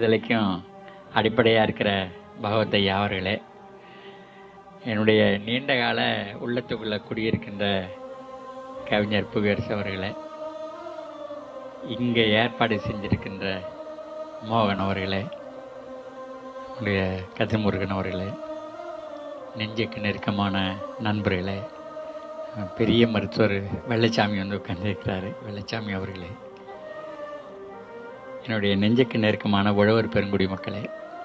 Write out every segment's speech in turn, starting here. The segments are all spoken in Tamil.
விடுதலைக்கும் அடிப்படையாக இருக்கிற பகவத்தையா அவர்களே என்னுடைய நீண்ட கால உள்ளத்துக்குள்ளே குடியிருக்கின்ற கவிஞர் புகழரசு அவர்களே இங்கே ஏற்பாடு செஞ்சிருக்கின்ற மோகன் அவர்களே என்னுடைய கதிர்முருகன் அவர்களே நெஞ்சுக்கு நெருக்கமான நண்பர்களே பெரிய மருத்துவர் வெள்ளச்சாமி வந்து உட்கார்ந்திருக்கிறாரு. வெள்ளச்சாமி அவர்களே என்னுடைய நெஞ்சுக்கு நெருக்கமான உழவர் பெருங்குடி மக்களே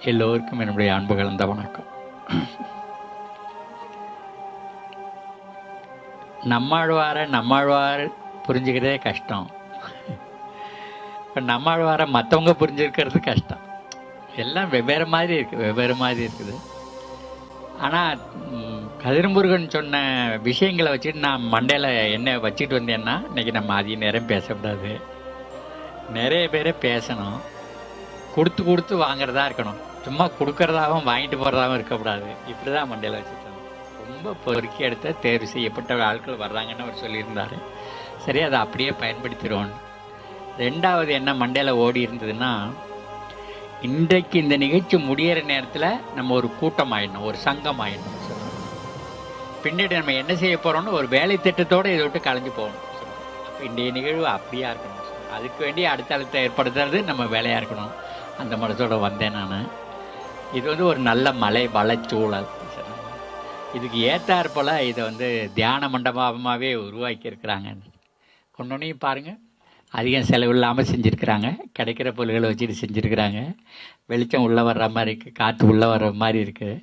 எல்லோருக்கும் என்னுடைய அன்பு கலந்த வணக்கம். நம்மாழ்வார நம்மாழ்வார் புரிஞ்சுக்கிறதே கஷ்டம். இப்போ நம்மாழ்வார மற்றவங்க புரிஞ்சுருக்கிறது கஷ்டம். எல்லாம் வெவ்வேறு மாதிரி இருக்குது வெவ்வேறு மாதிரி இருக்குது. ஆனால் கதிரம்புருகன் சொன்ன விஷயங்களை வச்சுட்டு நான் மண்டையில் என்ன வச்சுட்டு வந்தேன்னா இன்றைக்கி நம்ம அதிக நேரம் பேசக்கூடாது. நிறைய பேரை பேசணும். கொடுத்து கொடுத்து வாங்குறதா இருக்கணும். சும்மா கொடுக்கறதாகவும் வாங்கிட்டு போகிறதாகவும் இருக்கக்கூடாது. இப்படி தான் மண்டையில் வச்சுருக்காங்க ரொம்ப பொறுக்கி எடுத்த தேர்வு செய்யப்பட்ட ஆட்கள் வர்றாங்கன்னு அவர் சொல்லியிருந்தார். சரி அதை அப்படியே பயன்படுத்திடுவோம். ரெண்டாவது என்ன மண்டையில் ஓடி இருந்ததுன்னா இன்றைக்கு இந்த நிகழ்ச்சி முடியிற நேரத்தில் நம்ம ஒரு கூட்டம் ஆயிடணும் ஒரு சங்கம் ஆயிடணும். பின்னாடி நம்ம என்ன செய்ய போகிறோம்னு ஒரு வேலை திட்டத்தோடு இதை விட்டு கலைஞ்சு போகணும். அப்போ இன்றைய நிகழ்வு அப்படியா இருக்கணும். அதுக்கு வேண்டி அடுத்த அழுத்தம் ஏற்படுத்துறது நம்ம வேலையாக இருக்கணும். அந்த மனசோட வந்தேன் நான். இது வந்து ஒரு நல்ல மலை வளச்சூழல். இதுக்கு ஏற்றாற்போல் இதை வந்து தியான மண்டபமாகவே உருவாக்கியிருக்கிறாங்க. கொண்டோனையும் பாருங்கள் அதிகம் செலவு இல்லாமல் செஞ்சுருக்கிறாங்க. கிடைக்கிற பொருள்களை வச்சுட்டு செஞ்சுருக்கிறாங்க. வெளிச்சம் உள்ளே வர்ற மாதிரி இருக்குது காற்று உள்ளே வர்ற மாதிரி இருக்குது